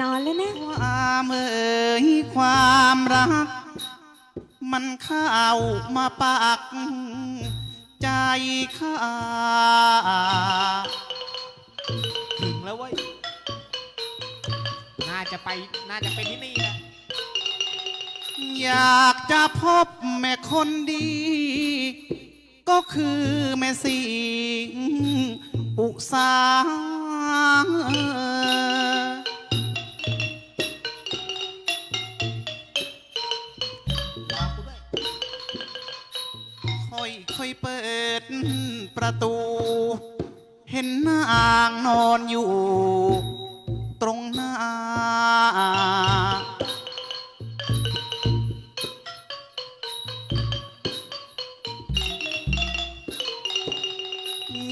นอนแล้วนะ ความเอ่ยความรัก มันเข้ามาปัก ใจข้าถึงแล้วเว้ย น่าจะไป น่าจะไปที่นี่นะอยากจะพบแม่คนดี ก็คือแม่สิงอุสา ค่อยค่อยเปิดประตู เห็นนางนอนอยู่ ตรงหน้า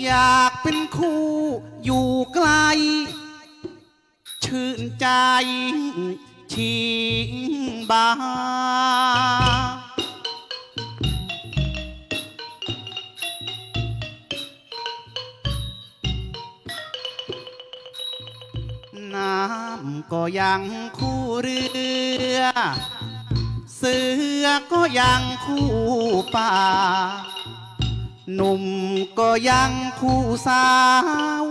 อยากเป็นคู่อยู่ไกล ชื่นใจชิงบา น้ำก็ยังคู่เรือ เสือก็ยังคู่ป่า หนุ่มก็ยังคู่สาว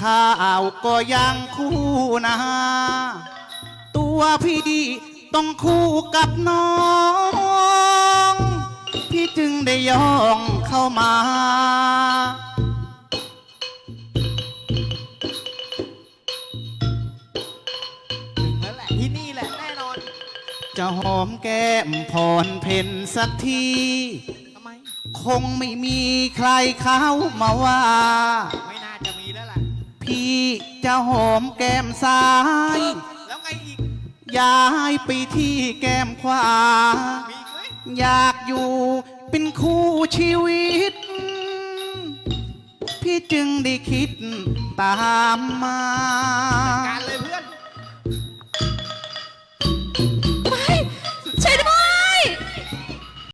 ข้าวก็ยังคู่นาตัวพี่ต้องคู่กับน้อง พี่จึงได้ย่องเข้ามา ถึงแล้วแหละที่นี่แหละแน่นอน จะหอมแก้มพรเพนสักทีทำไม คงไม่มีใครเขามาว่า ไม่น่าจะมีแล้วล่ะ พี่จะหอมแก้มซ้าย แล้วไงอีก ย้ายไปที่แก้มขวา มีอีกไหมอยากอยู่เป็นคู่ชีวิต พี่จึงได้คิดตามมา การเลยเพื่อน